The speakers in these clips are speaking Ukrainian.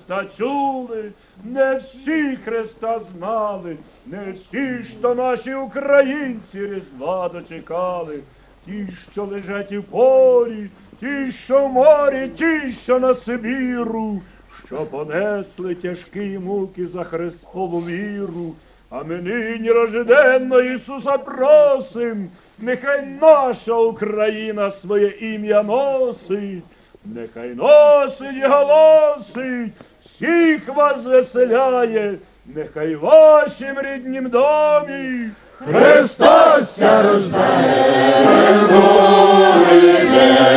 Христа чули, не всі Христа знали, не всі то наші українці Різдва дочекали. Ті, що лежать і в полі, ті, що в морі, ті, що на Сибіру, що понесли тяжкі муки за Христову віру. А ми нині рожденно Ісуса просим, нехай наша Україна своє ім'я носить, нехай носить і голосить, всіх вас веселяє, нехай вашим ріднім домі. Христос ся рождає, Христовий же,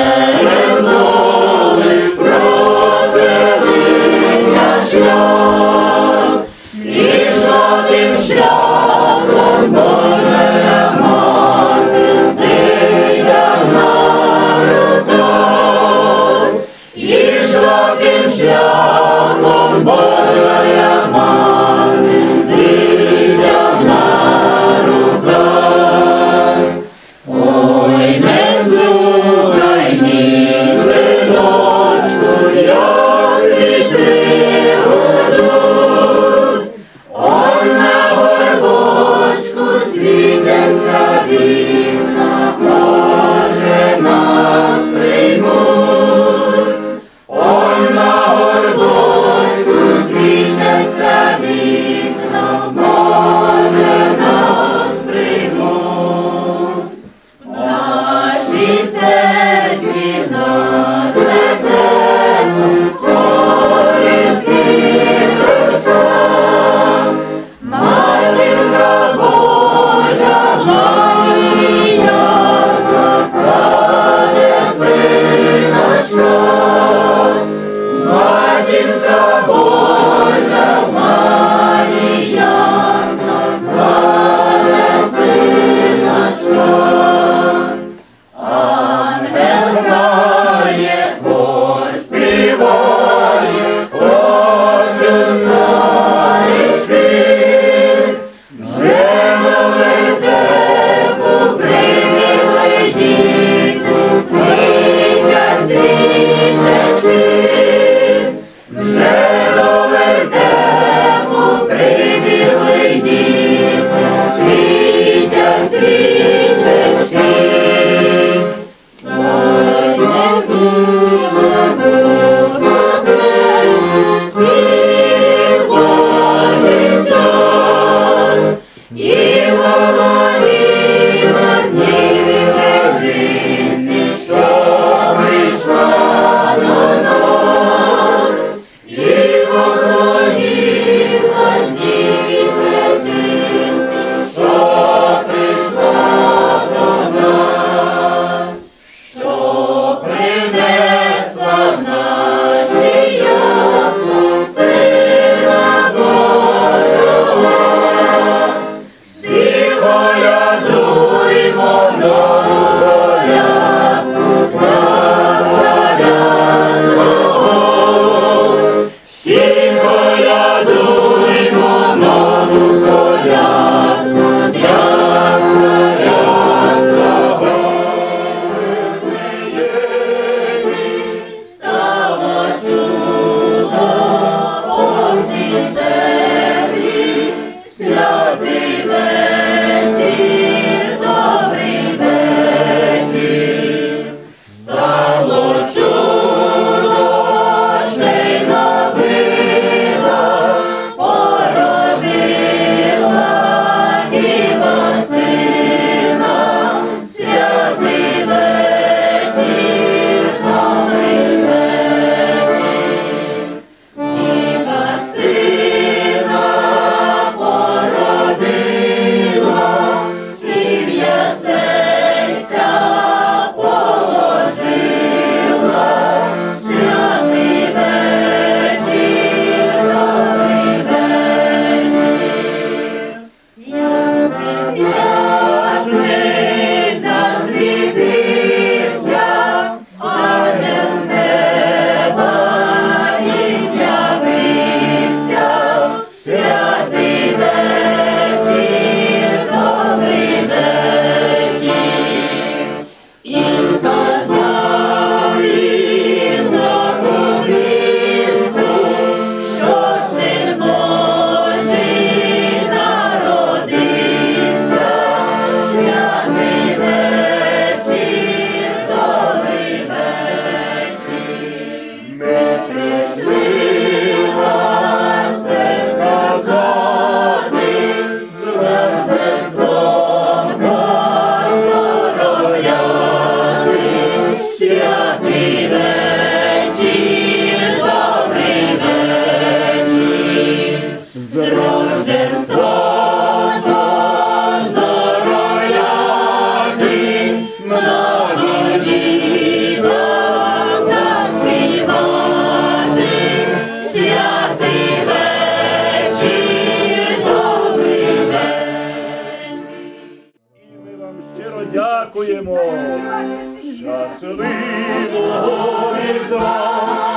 жодним шлях. Дякуємо. Щасливого різдва,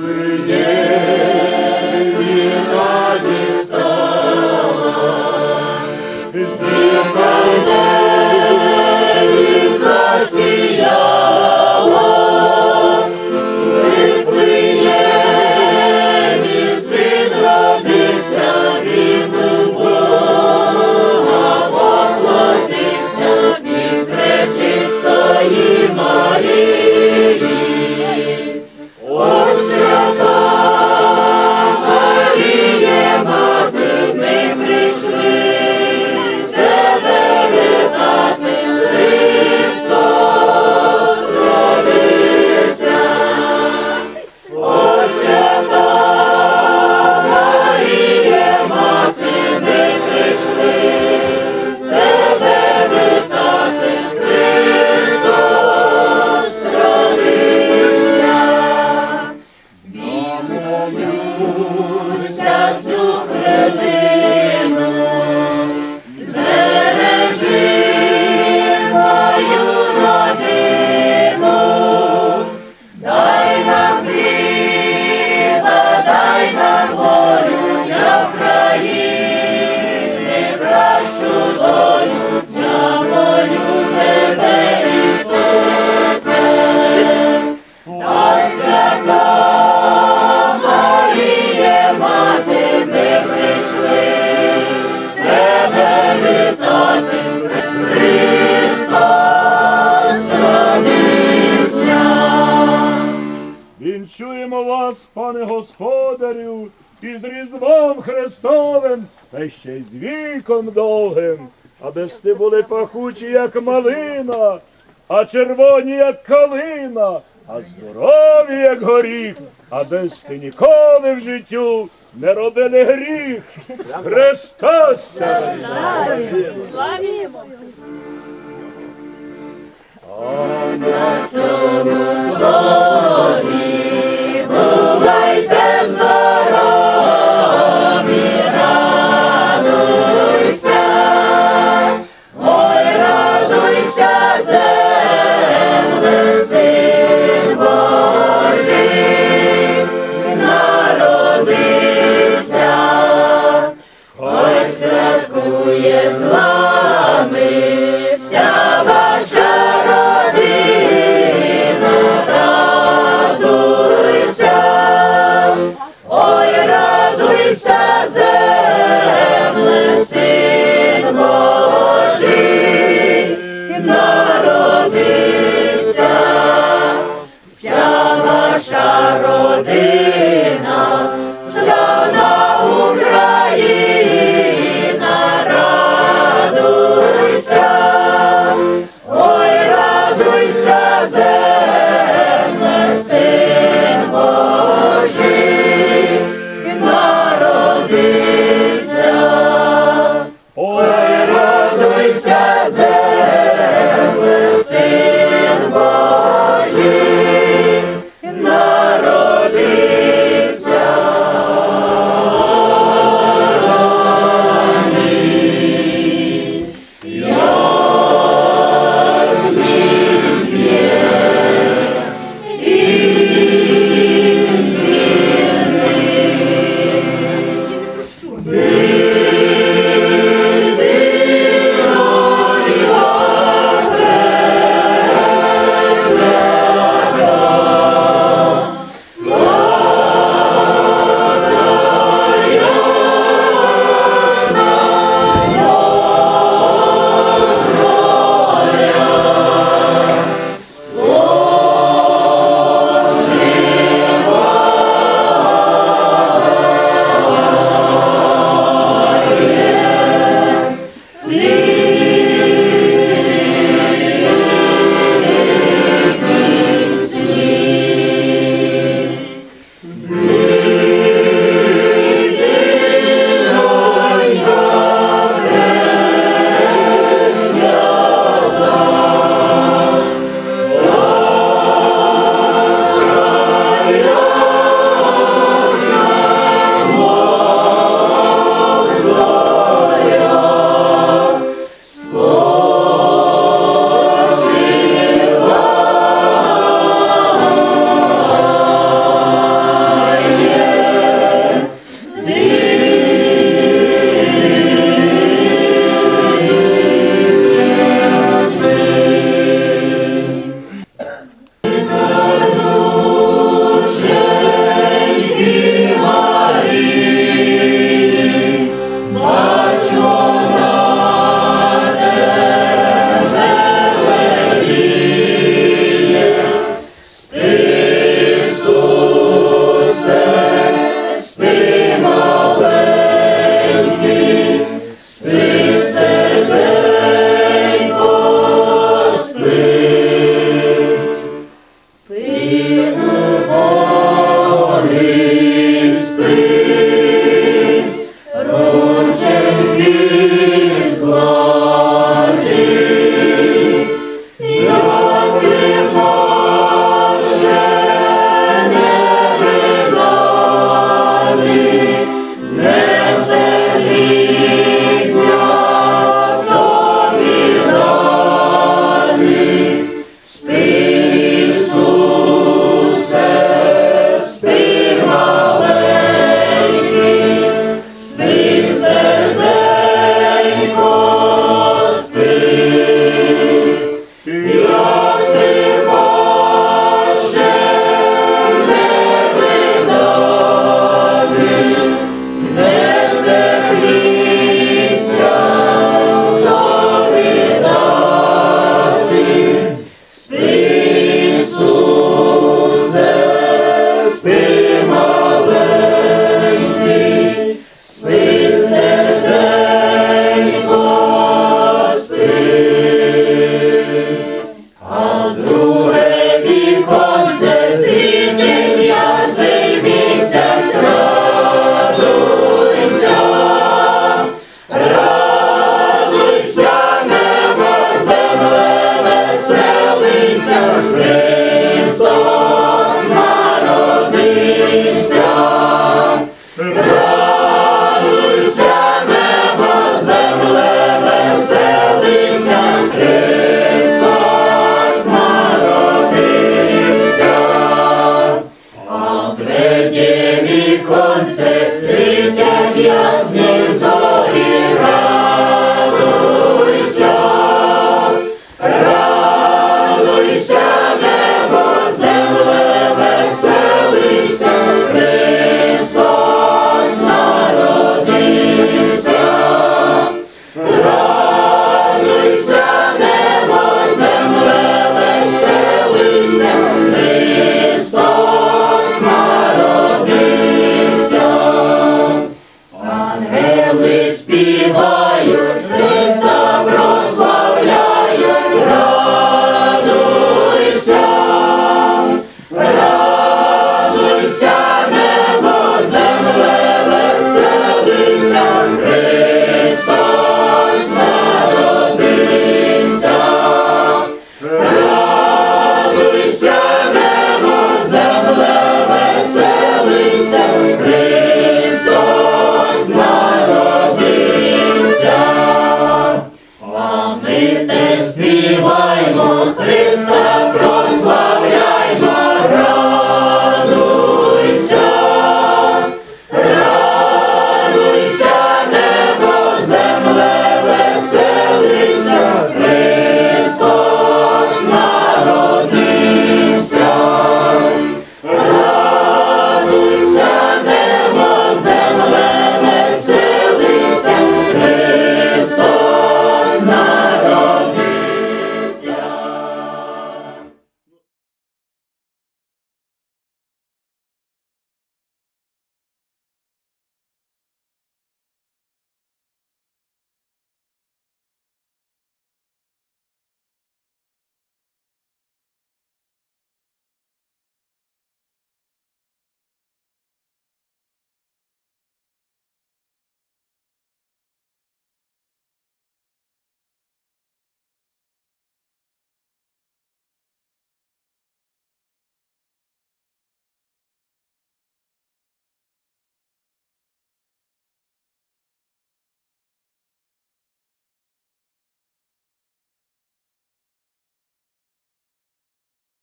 glory. І з Різдвом Христовим, та ще й з віком довгим, аби сти були пахучі, як малина, а червоні, як калина, а здорові, як горіх, аби сти ніколи в життю не робили гріх. Христос! ся рождає! Бувайте віконце світять ясні.